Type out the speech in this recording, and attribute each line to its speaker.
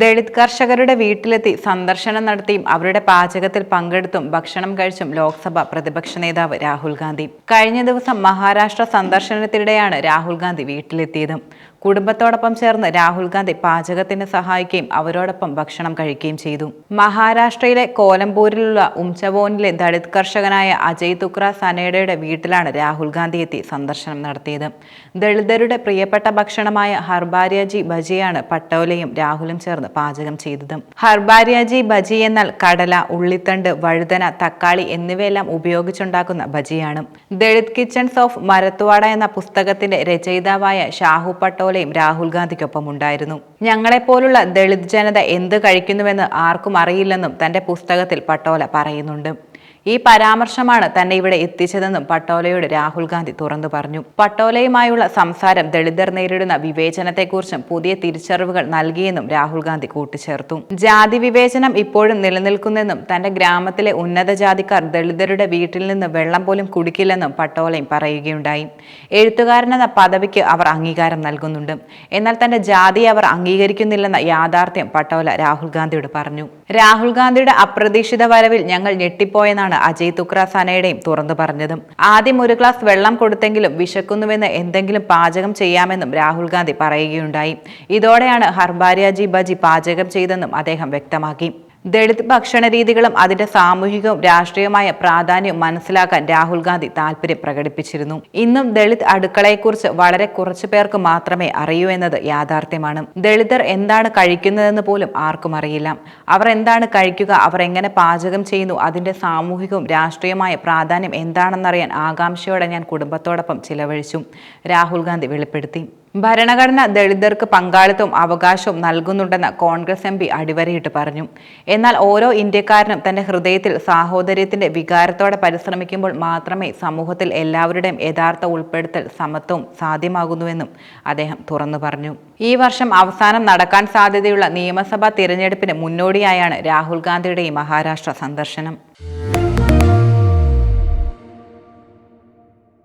Speaker 1: ദളിത് കർഷകരുടെ വീട്ടിലെത്തി സന്ദർശനം നടത്തിയും അവരുടെ പാചകത്തിൽ പങ്കെടുത്തും ഭക്ഷണം കഴിച്ചും ലോക്സഭ പ്രതിപക്ഷ നേതാവ് രാഹുൽ ഗാന്ധി. കഴിഞ്ഞ ദിവസം മഹാരാഷ്ട്ര സന്ദർശനത്തിനിടെയാണ് രാഹുൽ ഗാന്ധി വീട്ടിലെത്തിയത്. കുടുംബത്തോടൊപ്പം ചേർന്ന് രാഹുൽ ഗാന്ധി പാചകത്തിന് സഹായിക്കുകയും അവരോടൊപ്പം ഭക്ഷണം കഴിക്കുകയും ചെയ്തു. മഹാരാഷ്ട്രയിലെ കോലംപൂരിലുള്ള ഉംചവോനിലെ ദളിത് കർഷകനായ അജയ് തുക്ര സനേഡയുടെ വീട്ടിലാണ് രാഹുൽ ഗാന്ധി എത്തി സന്ദർശനം നടത്തിയത്. ദളിതരുടെ പ്രിയപ്പെട്ട ഭക്ഷണമായ ഹർബാരിയാജി ഭജിയാണ് പട്ടോലയും രാഹുലും ചേർന്ന് പാചകം ചെയ്തത്. ഹർബാരിയാജി ഭജി എന്നാൽ കടല ഉള്ളിത്തണ്ട് വഴുതന തക്കാളി എന്നിവയെല്ലാം ഉപയോഗിച്ചുണ്ടാക്കുന്ന ഭജിയാണ് ദളിത് കിച്ചൺസ് ഓഫ് മരത്വാട എന്ന പുസ്തകത്തിന്റെ രചയിതാവായ ഷാഹു പട്ടോലയും രാഹുൽ ഗാന്ധിക്കൊപ്പം ഉണ്ടായിരുന്നു. ഞങ്ങളെപ്പോലുള്ള ദളിത് ജനത എന്ത് കഴിക്കുന്നുവെന്ന് ആർക്കും അറിയില്ലെന്നും തന്റെ പുസ്തകത്തിൽ പട്ടോല പറയുന്നുണ്ട്. ഈ പരാമർശമാണ് തന്നെ ഇവിടെ എത്തിച്ചതെന്നും പട്ടോലയോട് രാഹുൽ ഗാന്ധി തുറന്നു പറഞ്ഞു. പട്ടോലയുമായുള്ള സംസാരം ദളിതർ നേരിടുന്ന വിവേചനത്തെക്കുറിച്ചും പുതിയ തിരിച്ചറിവുകൾ നൽകിയെന്നും രാഹുൽ ഗാന്ധി കൂട്ടിച്ചേർത്തു. ജാതി വിവേചനം ഇപ്പോഴും നിലനിൽക്കുന്നെന്നും തന്റെ ഗ്രാമത്തിലെ ഉന്നത ജാതിക്കാർ ദളിതരുടെ വീട്ടിൽ നിന്ന് വെള്ളം പോലും കുടിക്കില്ലെന്നും പട്ടോലയും പറയുകയുണ്ടായി. എഴുത്തുകാരനെന്ന പദവിക്ക് അവർ അംഗീകാരം നൽകുന്നുണ്ട്. എന്നാൽ തന്റെ ജാതി അവർ അംഗീകരിക്കുന്നില്ലെന്ന യാഥാർത്ഥ്യം പട്ടോല രാഹുൽ ഗാന്ധിയോട് പറഞ്ഞു. രാഹുൽ ഗാന്ധിയുടെ അപ്രതീക്ഷിത വരവിൽ ഞങ്ങൾ ഞെട്ടിപ്പോയെന്നാണ് അജയ് തുക്ര സനയുടെയും തുറന്നു പറഞ്ഞതും. ആദ്യം ഒരു ഗ്ലാസ് വെള്ളം കൊടുത്തെങ്കിലും വിശക്കുന്നുവെന്ന് എന്തെങ്കിലും പാചകം ചെയ്യാമെന്നും രാഹുൽ ഗാന്ധി പറയുകയുണ്ടായി. ഇതോടെയാണ് ഹർബാരിയാജി ബജി പാചകം ചെയ്തെന്നും അദ്ദേഹം വ്യക്തമാക്കി. ദളിത് ഭക്ഷണ രീതികളും അതിന്റെ സാമൂഹികവും രാഷ്ട്രീയമായ പ്രാധാന്യം മനസ്സിലാക്കാൻ രാഹുൽ ഗാന്ധി താല്പര്യം പ്രകടിപ്പിച്ചിരുന്നു. ഇന്നും ദളിത് അടുക്കളയെക്കുറിച്ച് വളരെ കുറച്ചു പേർക്ക് മാത്രമേ അറിയൂ എന്നത് യാഥാർത്ഥ്യമാണ്. ദളിതർ എന്താണ് കഴിക്കുന്നതെന്ന് പോലും ആർക്കും അറിയില്ല. അവർ എന്താണ് കഴിക്കുക അവർ എങ്ങനെ പാചകം ചെയ്യുന്നു അതിന്റെ സാമൂഹികവും രാഷ്ട്രീയമായ പ്രാധാന്യം എന്താണെന്നറിയാൻ ആകാംക്ഷയോടെ ഞാൻ കുടുംബത്തോടൊപ്പം ചിലവഴിച്ചു. രാഹുൽ ഗാന്ധി വെളിപ്പെടുത്തി. ഭരണഘടന ദളിതർക്ക് പങ്കാളിത്തവും അവകാശവും നൽകുന്നുണ്ടെന്ന് കോൺഗ്രസ് എം പി അടിവരയിട്ട് പറഞ്ഞു. എന്നാൽ ഓരോ ഇന്ത്യക്കാരനും തന്റെ ഹൃദയത്തിൽ സാഹോദര്യത്തിന്റെ വികാരത്തോടെ പരിശ്രമിക്കുമ്പോൾ മാത്രമേ സമൂഹത്തിൽ എല്ലാവരുടെയും യഥാർത്ഥ ഉൾപ്പെടുത്തൽ സമത്വവും സാധ്യമാകുന്നുവെന്നും അദ്ദേഹം തുറന്നു പറഞ്ഞു. ഈ വർഷം അവസാനം നടക്കാൻ സാധ്യതയുള്ള നിയമസഭാ തിരഞ്ഞെടുപ്പിന് മുന്നോടിയായാണ് രാഹുൽ ഗാന്ധിയുടെ ഈ മഹാരാഷ്ട്ര സന്ദർശനം.